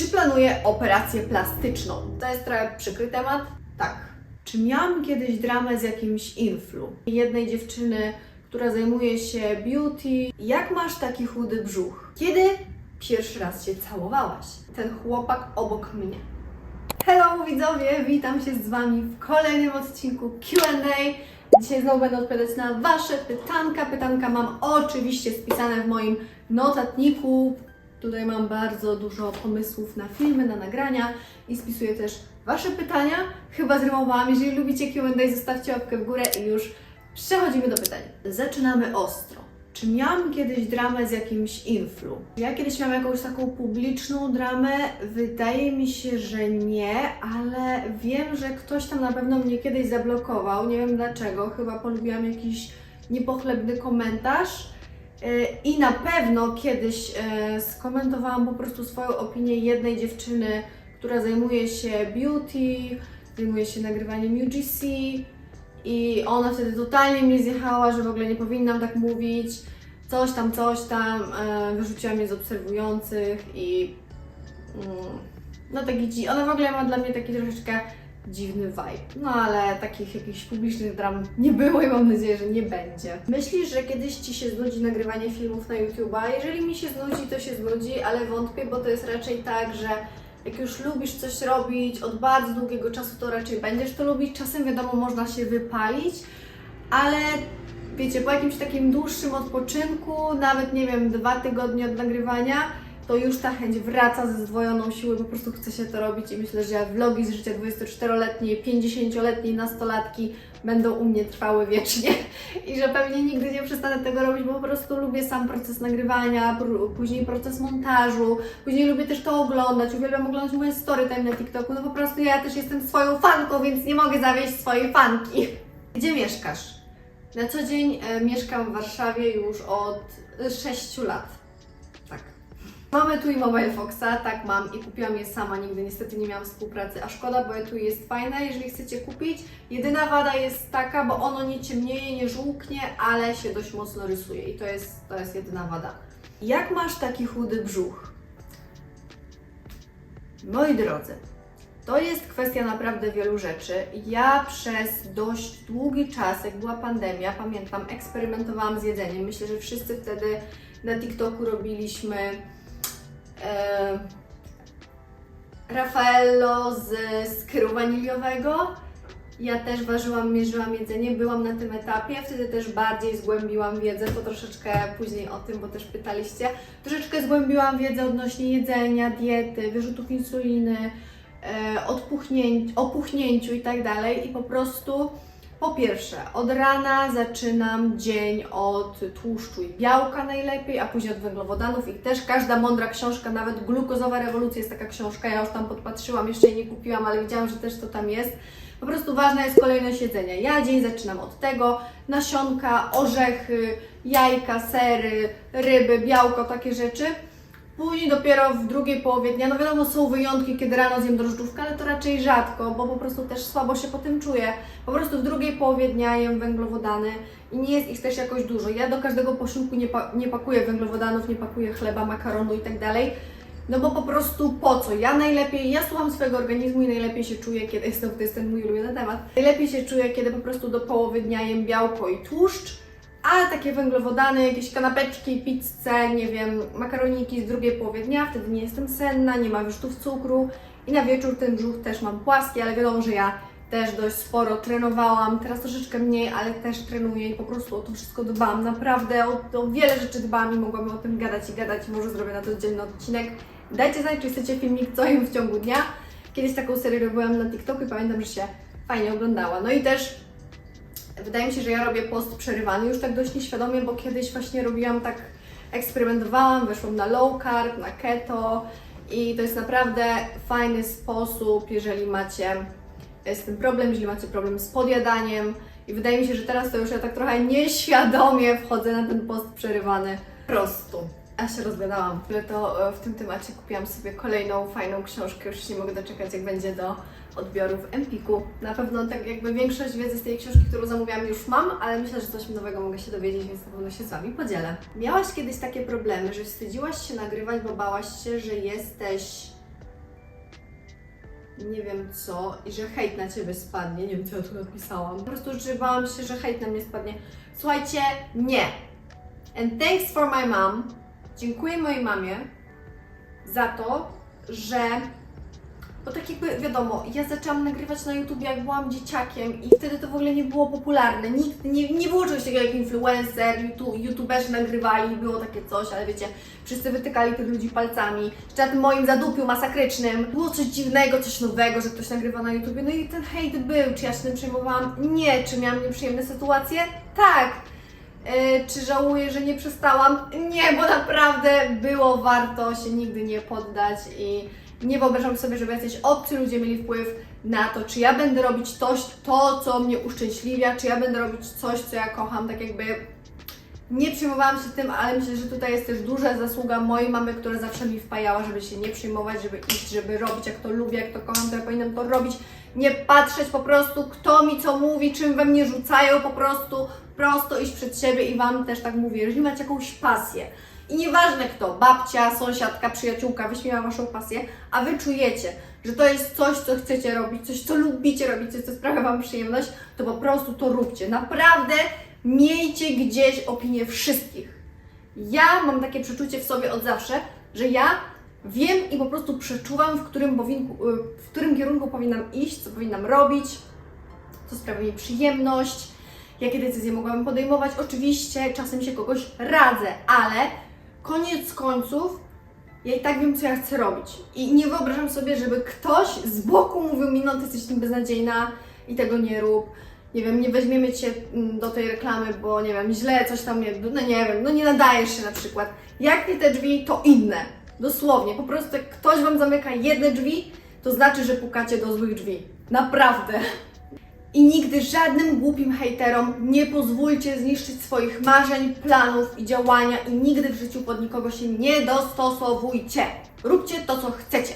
Czy planuję operację plastyczną? To jest trochę przykry temat. Tak. Czy miałam kiedyś dramę z jakimś influ? Jednej dziewczyny, która zajmuje się beauty. Jak masz taki chudy brzuch? Kiedy pierwszy raz się całowałaś? Ten chłopak obok mnie. Hello widzowie, witam się z Wami w kolejnym odcinku Q&A. Dzisiaj znowu będę odpowiadać na Wasze pytanka. Pytanka mam oczywiście spisane w moim notatniku. Tutaj mam bardzo dużo pomysłów na filmy, na nagrania i spisuję też Wasze pytania. Chyba zrymowałam. Jeżeli lubicie Q&A, zostawcie łapkę w górę i już przechodzimy do pytań. Zaczynamy ostro. Czy miałam kiedyś dramę z jakimś influ? Ja kiedyś miałam jakąś taką publiczną dramę. Wydaje mi się, że nie, ale wiem, że ktoś tam na pewno mnie kiedyś zablokował. Nie wiem dlaczego. Chyba polubiłam jakiś niepochlebny komentarz. Yy, I na pewno kiedyś yy, skomentowałam po prostu swoją opinię jednej dziewczyny, która zajmuje się beauty, zajmuje się nagrywaniem UGC i ona wtedy totalnie mnie zjechała, że w ogóle nie powinnam tak mówić. Coś tam, coś tam, e, wyrzuciła mnie z obserwujących i mm, no taki dzi- ona w ogóle ma dla mnie taki troszeczkę dziwny vibe. No ale takich jakichś publicznych dram nie było i mam nadzieję, że nie będzie. Myślisz, że kiedyś Ci się znudzi nagrywanie filmów na YouTube'a? Jeżeli mi się znudzi, to się znudzi, ale wątpię, bo to jest raczej tak, że jak już lubisz coś robić od bardzo długiego czasu, to raczej będziesz to lubić. Czasem wiadomo, można się wypalić, ale wiecie, po jakimś takim dłuższym odpoczynku, nawet nie wiem, dwa tygodnie od nagrywania, to już ta chęć wraca ze zdwojoną siłą, po prostu chce się to robić i myślę, że vlogi z życia 24-letniej, 50-letniej nastolatki będą u mnie trwały wiecznie i że pewnie nigdy nie przestanę tego robić, bo po prostu lubię sam proces nagrywania, później proces montażu, później lubię też to oglądać, uwielbiam oglądać moje story time na TikToku, no po prostu ja też jestem swoją fanką, więc nie mogę zawieść swojej fanki. Gdzie mieszkasz? Na co dzień e, mieszkam w Warszawie już od 6 lat. Mamy tu i Mobile Foxa, tak mam i kupiłam je sama, nigdy niestety nie miałam współpracy, a szkoda, bo tu jest fajne, jeżeli chcecie kupić. Jedyna wada jest taka, bo ono nie ciemnieje, nie żółknie, ale się dość mocno rysuje i to jest, to jest jedyna wada. Jak masz taki chudy brzuch? Moi drodzy, to jest kwestia naprawdę wielu rzeczy. Ja przez dość długi czas, jak była pandemia, pamiętam, eksperymentowałam z jedzeniem. Myślę, że wszyscy wtedy na TikToku robiliśmy Raffaello z skru waniliowego. Ja też ważyłam, mierzyłam jedzenie, byłam na tym etapie, wtedy też bardziej zgłębiłam wiedzę, to troszeczkę później o tym, bo też pytaliście. Troszeczkę zgłębiłam wiedzę odnośnie jedzenia, diety, wyrzutów insuliny, e, opuchnięciu i tak dalej. I po prostu, po pierwsze, od rana zaczynam dzień od tłuszczu i białka najlepiej, a później od węglowodanów. I też każda mądra książka, nawet Glukozowa Rewolucja jest taka książka, ja już tam podpatrzyłam, jeszcze jej nie kupiłam, ale widziałam, że też to tam jest. Po prostu ważna jest kolejność jedzenia. Ja dzień zaczynam od tego, nasionka, orzechy, jajka, sery, ryby, białko, takie rzeczy. Później dopiero w drugiej połowie dnia, no wiadomo są wyjątki, kiedy rano zjem drożdżówkę, ale to raczej rzadko, bo po prostu też słabo się po tym czuję. Po prostu w drugiej połowie dnia jem węglowodany i nie jest ich też jakoś dużo. Ja do każdego posiłku nie, pa- nie pakuję węglowodanów, nie pakuję chleba, makaronu i tak. No bo po prostu po co? Ja najlepiej, ja słucham swojego organizmu i najlepiej się czuję, kiedy jestem, to jest ten mój ulubiony temat. Najlepiej się czuję, kiedy po prostu do połowy dnia jem białko i tłuszcz, ale takie węglowodany, jakieś kanapeczki, pizzę, nie wiem, makaroniki z drugiej połowy dnia, wtedy nie jestem senna, nie ma wyrzutów cukru i na wieczór ten brzuch też mam płaski, ale wiadomo, że ja też dość sporo trenowałam, teraz troszeczkę mniej, ale też trenuję i po prostu o to wszystko dbam, naprawdę o, o wiele rzeczy dbam i mogłabym o tym gadać i gadać, może zrobię na to oddzielny odcinek. Dajcie znać, czy chcecie filmik co jem w ciągu dnia. Kiedyś taką serię robiłam na TikToku i pamiętam, że się fajnie oglądała. No i też wydaje mi się, że ja robię post przerywany już tak dość nieświadomie, bo kiedyś właśnie robiłam tak, eksperymentowałam, weszłam na low carb, na keto i to jest naprawdę fajny sposób, jeżeli macie z tym problem, jeżeli macie problem z podjadaniem i wydaje mi się, że teraz to już ja tak trochę nieświadomie wchodzę na ten post przerywany po prostu. A się rozgadałam, ale to e, w tym temacie kupiłam sobie kolejną fajną książkę, już się nie mogę doczekać jak będzie do odbioru w Empiku. Na pewno tak jakby większość wiedzy z tej książki, którą zamówiłam już mam, ale myślę, że coś nowego mogę się dowiedzieć, więc na pewno się z Wami podzielę. Miałaś kiedyś takie problemy, że wstydziłaś się nagrywać, bo bałaś się, że jesteś nie wiem co i że hejt na ciebie spadnie. Nie wiem, co ja tu napisałam. Po prostu, że bałam się, że hejt na mnie spadnie. Słuchajcie, nie. And thanks for my mom. Dziękuję mojej mamie za to, że bo tak jakby wiadomo, ja zaczęłam nagrywać na YouTube jak byłam dzieciakiem i wtedy to w ogóle nie było popularne. Nikt, nie, nie było czegoś takiego jak influencer, YouTube, youtuberzy nagrywali, było takie coś, ale wiecie, wszyscy wytykali tych ludzi palcami. Jeszcze na tym moim zadupiu masakrycznym było coś dziwnego, coś nowego, że ktoś nagrywa na YouTube. No i ten hejt był. Czy ja się tym przejmowałam? Nie. Czy miałam nieprzyjemne sytuacje? Tak. E, czy żałuję, że nie przestałam? Nie, bo naprawdę było warto się nigdy nie poddać i nie wyobrażam sobie, żeby jacyś obcy ludzie mieli wpływ na to, czy ja będę robić coś, to, co mnie uszczęśliwia, czy ja będę robić coś, co ja kocham, tak jakby nie przejmowałam się tym, ale myślę, że tutaj jest też duża zasługa mojej mamy, która zawsze mi wpajała, żeby się nie przejmować, żeby iść, żeby robić jak to lubię, jak to kocham, to ja powinnam to robić. Nie patrzeć po prostu, kto mi co mówi, czym we mnie rzucają, po prostu prosto iść przed siebie i Wam też tak mówię, jeżeli macie jakąś pasję i nieważne kto, babcia, sąsiadka, przyjaciółka, wyśmiewa Waszą pasję, a Wy czujecie, że to jest coś, co chcecie robić, coś, co lubicie robić, coś, co sprawia Wam przyjemność, to po prostu to róbcie. Naprawdę miejcie gdzieś opinię wszystkich. Ja mam takie przeczucie w sobie od zawsze, że ja wiem i po prostu przeczuwam, w którym, powinku, w którym kierunku powinnam iść, co powinnam robić, co sprawia mi przyjemność, jakie decyzje mogłabym podejmować. Oczywiście czasem się kogoś radzę, ale koniec końców ja i tak wiem, co ja chcę robić. I nie wyobrażam sobie, żeby ktoś z boku mówił mi, no ty jesteś tym beznadziejna i tego nie rób. Nie wiem, nie weźmiemy Cię mm, do tej reklamy, bo nie wiem, źle coś tam, nie- no nie wiem, no nie nadajesz się na przykład. Jak nie te drzwi, to inne. Dosłownie, po prostu jak ktoś Wam zamyka jedne drzwi, to znaczy, że pukacie do złych drzwi. Naprawdę. I nigdy żadnym głupim hejterom nie pozwólcie zniszczyć swoich marzeń, planów i działania i nigdy w życiu pod nikogo się nie dostosowujcie. Róbcie to, co chcecie.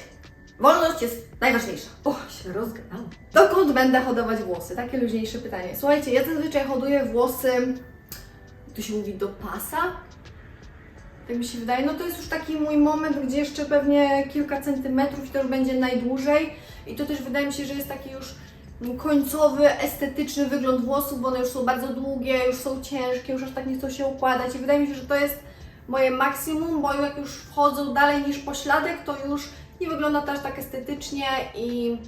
Wolność jest najważniejsza. O, się rozgadałam. Dokąd będę hodować włosy? Takie luźniejsze pytanie. Słuchajcie, ja zazwyczaj hoduję włosy, to się mówi, do pasa? Tak mi się wydaje. No to jest już taki mój moment, gdzie jeszcze pewnie kilka centymetrów i to już będzie najdłużej. I to też wydaje mi się, że jest taki już końcowy, estetyczny wygląd włosów, bo one już są bardzo długie, już są ciężkie, już aż tak nie chcą się układać i wydaje mi się, że to jest moje maksimum, bo jak już wchodzą dalej niż pośladek, to już nie wygląda to aż tak estetycznie i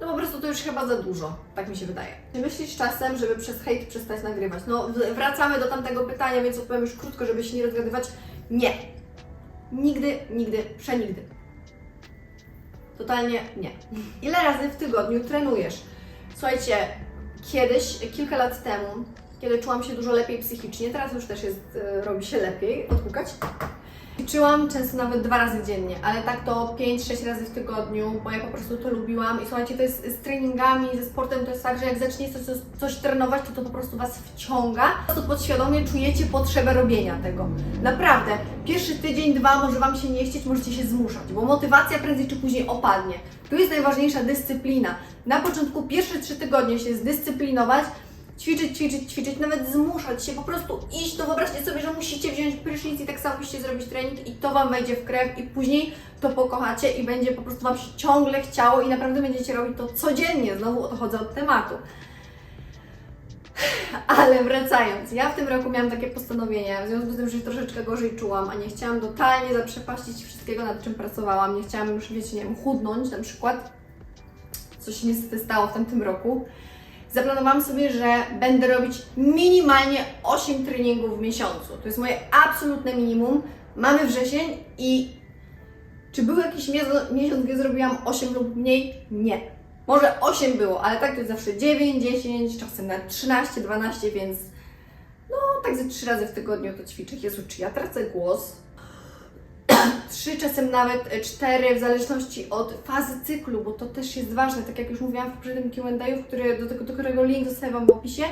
no po prostu to już chyba za dużo, tak mi się wydaje. Czy myślisz czasem, żeby przez hejt przestać nagrywać? No wracamy do tamtego pytania, więc odpowiem już krótko, żeby się nie rozgadywać. Nie. Nigdy, nigdy, przenigdy. Totalnie nie. Ile razy w tygodniu trenujesz? Słuchajcie, kiedyś, kilka lat temu, kiedy czułam się dużo lepiej psychicznie, teraz już też jest, e, robi się lepiej, odpukać. Ćwiczyłam często nawet dwa razy dziennie, ale tak to 5-6 razy w tygodniu, bo ja po prostu to lubiłam. I słuchajcie, to jest z treningami, ze sportem to jest tak, że jak zaczniecie coś, coś trenować, to to po prostu Was wciąga. Po prostu podświadomie czujecie potrzebę robienia tego. Naprawdę. Pierwszy tydzień, dwa może Wam się nie chcieć, możecie się zmuszać, bo motywacja prędzej czy później opadnie. Tu jest najważniejsza dyscyplina. Na początku pierwsze trzy tygodnie się zdyscyplinować, ćwiczyć, ćwiczyć, ćwiczyć, nawet zmuszać się, po prostu iść, to wyobraźcie sobie, że musicie wziąć prysznic i tak samo musicie zrobić trening i to Wam wejdzie w krew i później to pokochacie i będzie po prostu Wam się ciągle chciało i naprawdę będziecie robić to codziennie, znowu odchodzę od tematu. Ale wracając, ja w tym roku miałam takie postanowienie, w związku z tym, że się troszeczkę gorzej czułam, a nie chciałam totalnie zaprzepaścić wszystkiego, nad czym pracowałam, nie chciałam już, wiecie, nie wiem, chudnąć na przykład, co się niestety stało w tamtym roku, zaplanowałam sobie, że będę robić minimalnie 8 treningów w miesiącu. To jest moje absolutne minimum. Mamy wrzesień i czy był jakiś miesiąc, gdzie zrobiłam 8 lub mniej? Nie. Może 8 było, ale tak to jest zawsze 9, 10, czasem nawet 13, 12, więc no tak ze 3 razy w tygodniu to ćwiczę. Jezu, czy ja tracę głos? Trzy, czasem nawet cztery, w zależności od fazy cyklu, bo to też jest ważne, tak jak już mówiłam w poprzednim Q&A, który, do, tego, do którego link zostawię Wam w opisie.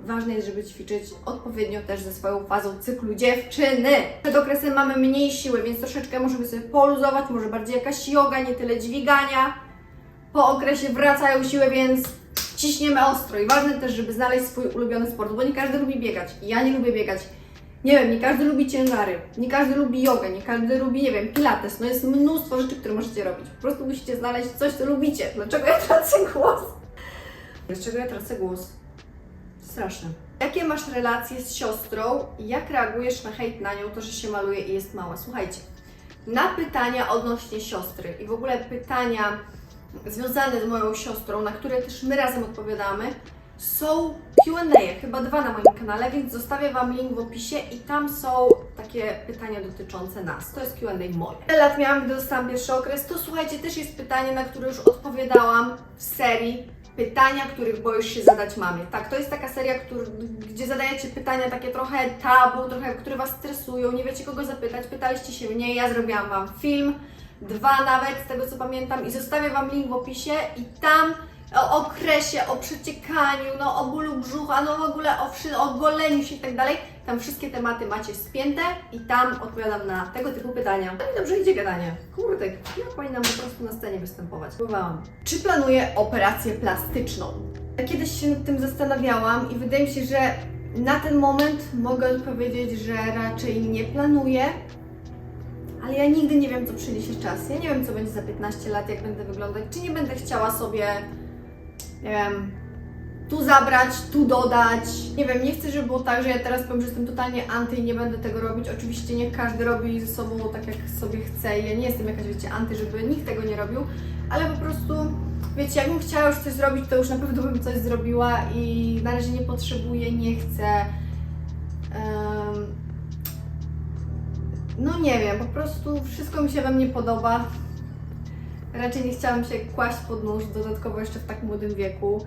Ważne jest, żeby ćwiczyć odpowiednio też ze swoją fazą cyklu dziewczyny. Przed okresem mamy mniej siły, więc troszeczkę możemy sobie poluzować, może bardziej jakaś yoga, nie tyle dźwigania. Po okresie wracają siły, więc ciśniemy ostro. I ważne też, żeby znaleźć swój ulubiony sport, bo nie każdy lubi biegać. Ja nie lubię biegać. Nie wiem, nie każdy lubi ciężary, nie każdy lubi jogę, nie każdy lubi, nie wiem, pilates. No jest mnóstwo rzeczy, które możecie robić. Po prostu musicie znaleźć coś, co lubicie. Dlaczego ja tracę głos? Dlaczego ja tracę głos? Straszne. Jakie masz relacje z siostrą jak reagujesz na hejt na nią, to, że się maluje i jest mała? Słuchajcie, na pytania odnośnie siostry i w ogóle pytania związane z moją siostrą, na które też my razem odpowiadamy, są Q&A, chyba dwa na moim kanale, więc zostawię Wam link w opisie i tam są takie pytania dotyczące nas. To jest Q&A moje. Ile lat miałam, gdy dostałam pierwszy okres? To słuchajcie, też jest pytanie, na które już odpowiadałam w serii pytania, których boisz się zadać mamie. Tak, to jest taka seria, który, gdzie zadajecie pytania takie trochę tabu, trochę, które Was stresują, nie wiecie kogo zapytać, pytaliście się mnie, ja zrobiłam Wam film, dwa nawet, z tego co pamiętam i zostawię Wam link w opisie i tam o okresie, o przeciekaniu, no o bólu brzucha, no w ogóle o, wszy- o goleniu się i tak dalej. Tam wszystkie tematy macie spięte i tam odpowiadam na tego typu pytania. No i dobrze idzie gadanie. Kurde, ja powinnam po prostu na scenie występować. Próbowałam. Czy planuję operację plastyczną? Kiedyś się nad tym zastanawiałam i wydaje mi się, że na ten moment mogę odpowiedzieć, że raczej nie planuję. Ale ja nigdy nie wiem, co przyniesie czas. Ja nie wiem, co będzie za 15 lat, jak będę wyglądać. Czy nie będę chciała sobie, nie wiem, tu zabrać, tu dodać. Nie wiem, nie chcę, żeby było tak, że ja teraz powiem, że jestem totalnie anty i nie będę tego robić. Oczywiście niech każdy robi ze sobą tak, jak sobie chce. Ja nie jestem jakaś, wiecie, anty, żeby nikt tego nie robił, ale po prostu, wiecie, jakbym chciała już coś zrobić, to już na pewno bym coś zrobiła i na razie nie potrzebuję, nie chcę. Em, no nie wiem, po prostu wszystko mi się we mnie podoba. Raczej nie chciałam się kłaść pod nóż, dodatkowo jeszcze w tak młodym wieku.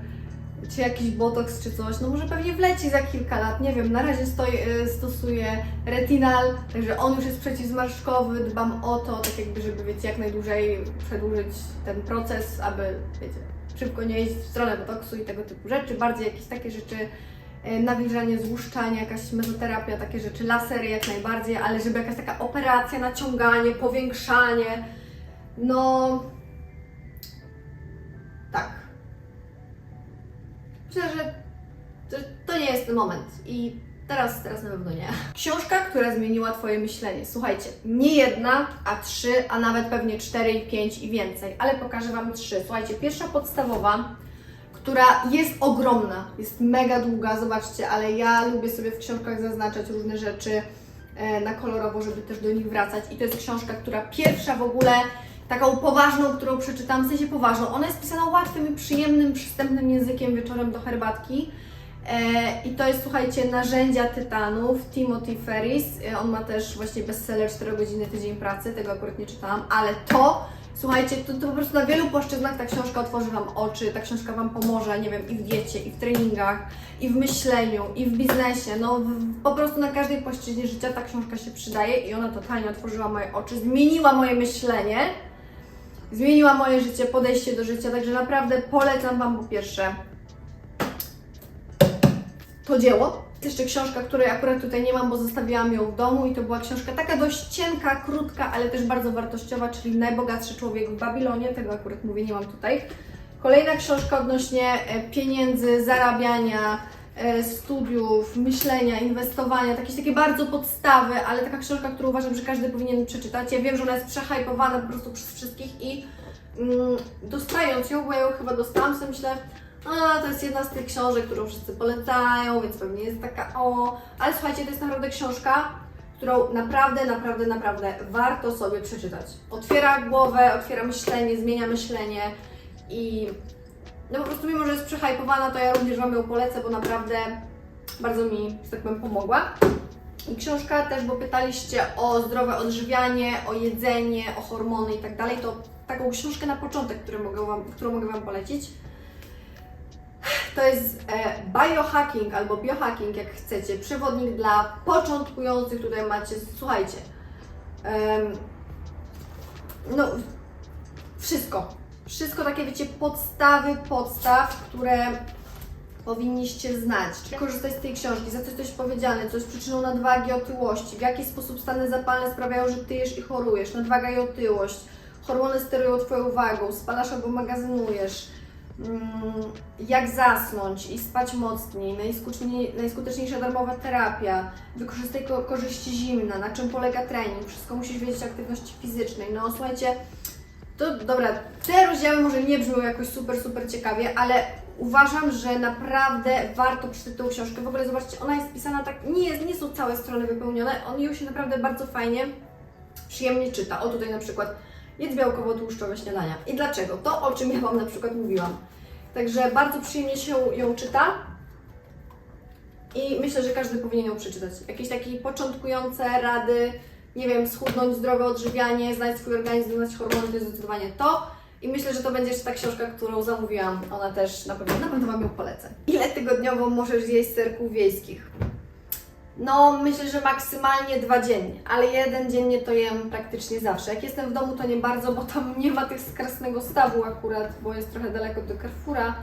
Czy jakiś botoks, czy coś. No może pewnie wleci za kilka lat, nie wiem. Na razie stoi, y, stosuję retinal, także on już jest przeciwzmarszczkowy. Dbam o to, tak jakby, żeby wiecie, jak najdłużej przedłużyć ten proces, aby wiecie, szybko nie iść w stronę botoksu i tego typu rzeczy. Bardziej jakieś takie rzeczy e, nawilżanie, złuszczanie, jakaś mezoterapia, takie rzeczy, lasery jak najbardziej, ale żeby jakaś taka operacja, naciąganie, powiększanie, no moment i teraz, teraz na pewno nie. Książka, która zmieniła Twoje myślenie. Słuchajcie, nie jedna, a trzy, a nawet pewnie cztery i pięć i więcej, ale pokażę Wam trzy. Słuchajcie, pierwsza podstawowa, która jest ogromna, jest mega długa, zobaczcie, ale ja lubię sobie w książkach zaznaczać różne rzeczy e, na kolorowo, żeby też do nich wracać. I to jest książka, która pierwsza w ogóle, taką poważną, którą przeczytałam, w sensie poważną. Ona jest pisana łatwym i przyjemnym, przystępnym językiem wieczorem do herbatki. E, I to jest, słuchajcie, Narzędzia Tytanów, Timothy Ferris. E, On ma też właśnie bestseller 4 godziny tydzień pracy, tego akurat nie czytałam, ale to, słuchajcie, to, to po prostu na wielu płaszczyznach ta książka otworzy Wam oczy, ta książka Wam pomoże, nie wiem, i w diecie, i w treningach, i w myśleniu, i w biznesie, no w, po prostu na każdej płaszczyźnie życia ta książka się przydaje i ona totalnie otworzyła moje oczy, zmieniła moje myślenie, zmieniła moje życie, podejście do życia, także naprawdę polecam Wam po pierwsze to dzieło. Jest jeszcze książka, której akurat tutaj nie mam, bo zostawiłam ją w domu i to była książka taka dość cienka, krótka, ale też bardzo wartościowa, czyli Najbogatszy człowiek w Babilonie, tego akurat mówię, nie mam tutaj. Kolejna książka odnośnie e, pieniędzy, zarabiania, e, studiów, myślenia, inwestowania, jakieś takie bardzo podstawy, ale taka książka, którą uważam, że każdy powinien przeczytać. Ja wiem, że ona jest przehajpowana po prostu przez wszystkich i mm, dostając ją, bo ja ją chyba dostałam, sobie myślę, a to jest jedna z tych książek, którą wszyscy polecają, więc pewnie jest taka o. Ale słuchajcie, to jest naprawdę książka, którą naprawdę, naprawdę, naprawdę warto sobie przeczytać. Otwiera głowę, otwiera myślenie, zmienia myślenie i no po prostu mimo, że jest przehajpowana, to ja również Wam ją polecę, bo naprawdę bardzo mi, że tak powiem, pomogła. I książka też, bo pytaliście o zdrowe odżywianie, o jedzenie, o hormony i tak dalej, to taką książkę na początek, którą mogę Wam, którą mogę Wam polecić. To jest e, biohacking albo biohacking, jak chcecie. Przewodnik dla początkujących. Tutaj macie, słuchajcie, no wszystko. Wszystko takie, wiecie, podstawy podstaw, które powinniście znać. Czy korzystać z tej książki, za coś coś powiedziane, co jest przyczyną nadwagi, otyłości, w jaki sposób stany zapalne sprawiają, że tyjesz i chorujesz, nadwaga i otyłość, hormony sterują Twoją uwagą, spalasz albo magazynujesz, jak zasnąć i spać mocniej, najskuteczniej- najskuteczniejsza darmowa terapia, wykorzystaj ko- korzyści zimna, na czym polega trening, wszystko musisz wiedzieć o aktywności fizycznej. No słuchajcie, to dobra, te rozdziały może nie brzmią jakoś super, super ciekawie, ale uważam, że naprawdę warto przeczytać tą książkę. W ogóle zobaczcie, ona jest pisana tak, nie, jest, nie są całe strony wypełnione, on ją się naprawdę bardzo fajnie, przyjemnie czyta. O tutaj na przykład jedz białkowo-tłuszczowe śniadania. I dlaczego? To, o czym ja Wam na przykład mówiłam. Także bardzo przyjemnie się ją czyta i myślę, że każdy powinien ją przeczytać. Jakieś takie początkujące rady, nie wiem, schudnąć, zdrowe odżywianie, znać swój organizm, znać hormony, to jest zdecydowanie to. I myślę, że to będzie jeszcze ta książka, którą zamówiłam. Ona też na pewno, na pewno Wam ją polecę. Ile tygodniowo możesz zjeść serków wiejskich? No, myślę, że maksymalnie dwa dziennie, ale jeden dziennie to jem praktycznie zawsze. Jak jestem w domu, to nie bardzo, bo tam nie ma tych skrasnego stawu akurat, bo jest trochę daleko do Carrefoura.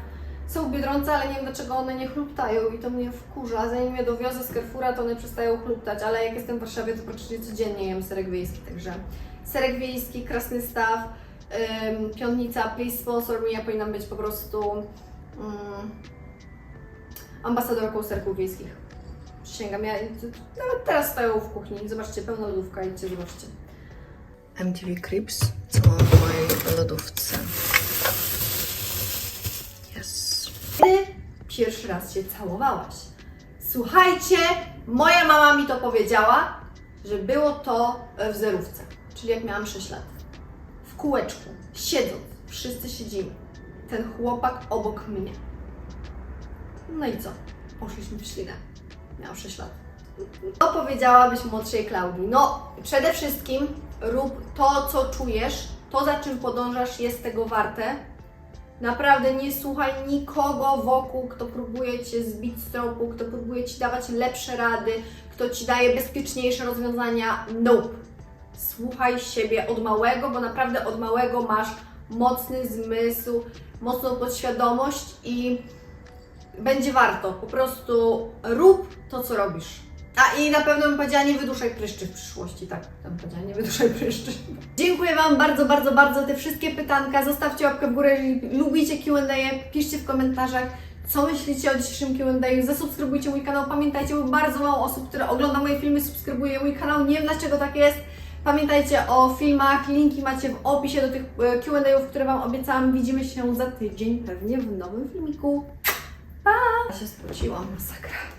Są Biedronce, ale nie wiem dlaczego one nie chluptają i to mnie wkurza. Zanim je dowiozę z Carrefoura, to one przestają chluptać, ale jak jestem w Warszawie, to praktycznie codziennie jem serek wiejski, także serek wiejski, krasny staw, ym, pionnica, please sponsor me, ja powinnam być po prostu ym, ambasadorką serków wiejskich. Przysięgam, ja nawet teraz stoją w kuchni, zobaczcie, pełna lodówka, idźcie, zobaczcie. MTV Cribs, co mam w mojej lodówce. Yes. Kiedy pierwszy raz się całowałaś? Słuchajcie, moja mama mi to powiedziała, że było to w zerówce, czyli jak miałam 6 lat. W kółeczku, siedząc, wszyscy siedzimy. Ten chłopak obok mnie. No i co? Poszliśmy w ślinę. Miałam 6 lat. Co powiedziałabyś młodszej Klaudii? No, przede wszystkim rób to, co czujesz, to, za czym podążasz, jest tego warte. Naprawdę nie słuchaj nikogo wokół, kto próbuje Cię zbić z tropu, kto próbuje Ci dawać lepsze rady, kto Ci daje bezpieczniejsze rozwiązania. Nope. Słuchaj siebie od małego, bo naprawdę od małego masz mocny zmysł, mocną podświadomość i będzie warto. Po prostu rób to, co robisz. A i na pewno bym powiedziała, nie wyduszaj pryszczy w przyszłości. Tak, bym powiedziała, nie wyduszaj pryszczy. Dziękuję Wam bardzo, bardzo, bardzo te wszystkie pytanka. Zostawcie łapkę w górę, jeżeli lubicie Q&A. Piszcie w komentarzach, co myślicie o dzisiejszym Q&A. Zasubskrybujcie mój kanał. Pamiętajcie, bo bardzo mało osób, które ogląda moje filmy, subskrybuje mój kanał. Nie wiem, dlaczego tak jest. Pamiętajcie o filmach, linki macie w opisie do tych e, Q&A, które Wam obiecałam. Widzimy się za tydzień, pewnie w nowym filmiku. Pa! Ja się masakra.